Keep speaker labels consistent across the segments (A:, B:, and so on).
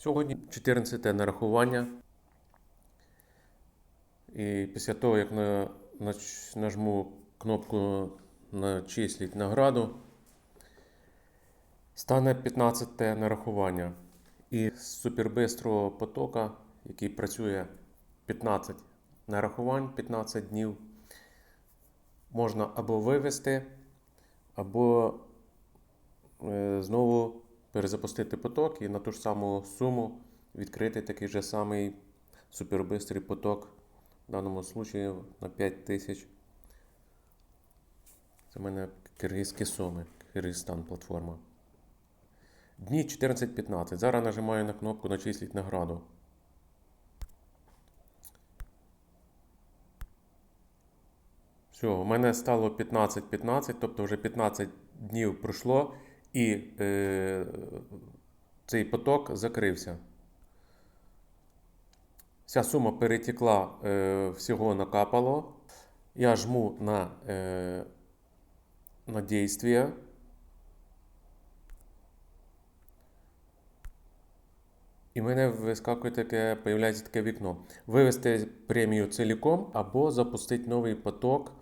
A: Сьогодні 14 нарахування. І після того, як на, нажму кнопку начисліть награду, стане 15 нарахування. І з супербистрого потока, який працює 15 нарахувань, 15 днів, можна або вивести, або е, знову перезапустити поток і на ту ж саму суму відкрити такий же самий супербистрий поток. В даному случаї на 5 тисяч. Це в мене киргизькі суми, Киргизстан платформа. Дні 14.15. Зараз нажимаю на кнопку начисліть награду. Все, у мене стало 15-15, тобто вже 15 днів пройшло, і е, цей поток закрився. Вся сума перетекла, е, всього накапало. Я жму на, е, на действие. І в мене вискакує таке, появляється таке вікно. Вивести премію ціліком або запустити новий поток,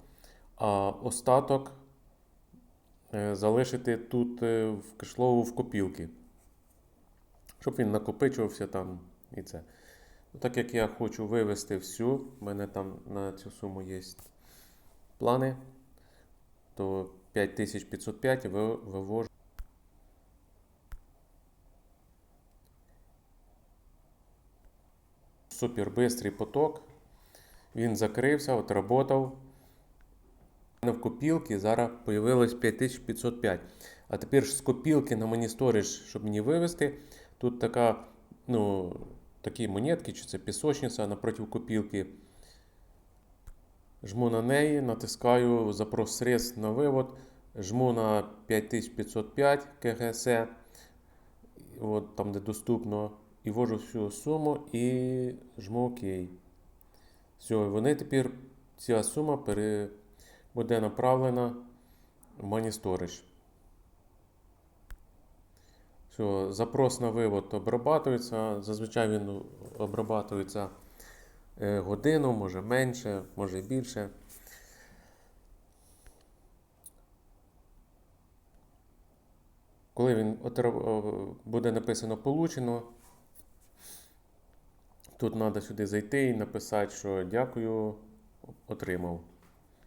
A: а остаток залишити тут е, в кешлову в копілки. Щоб він накопичувався там і це. Ну, Так як я хочу вивести всю, в мене там на цю суму є плани, то 5505 вивожу. Супер бистрий поток. Він закрився, от работав. У мене в копілки зараз появилось 5505. А тепер ж з копілки на мені сторіж, щоб мені вивести. Тут така, ну, такі монетки, чи це пісочниця напроти копілки. Жму на неї, натискаю запрос средств на вивод, жму на 5505 КГС, от там, де доступно, і ввожу всю суму і жму ОК. Все, вони тепер, ця сума пере, буде направлена в Money Storage. Все, запрос на вивод обрабатується. Зазвичай він обрабатується е, годину, може менше, може більше. Коли він буде написано получено, тут треба сюди зайти і написати, що дякую, отримав.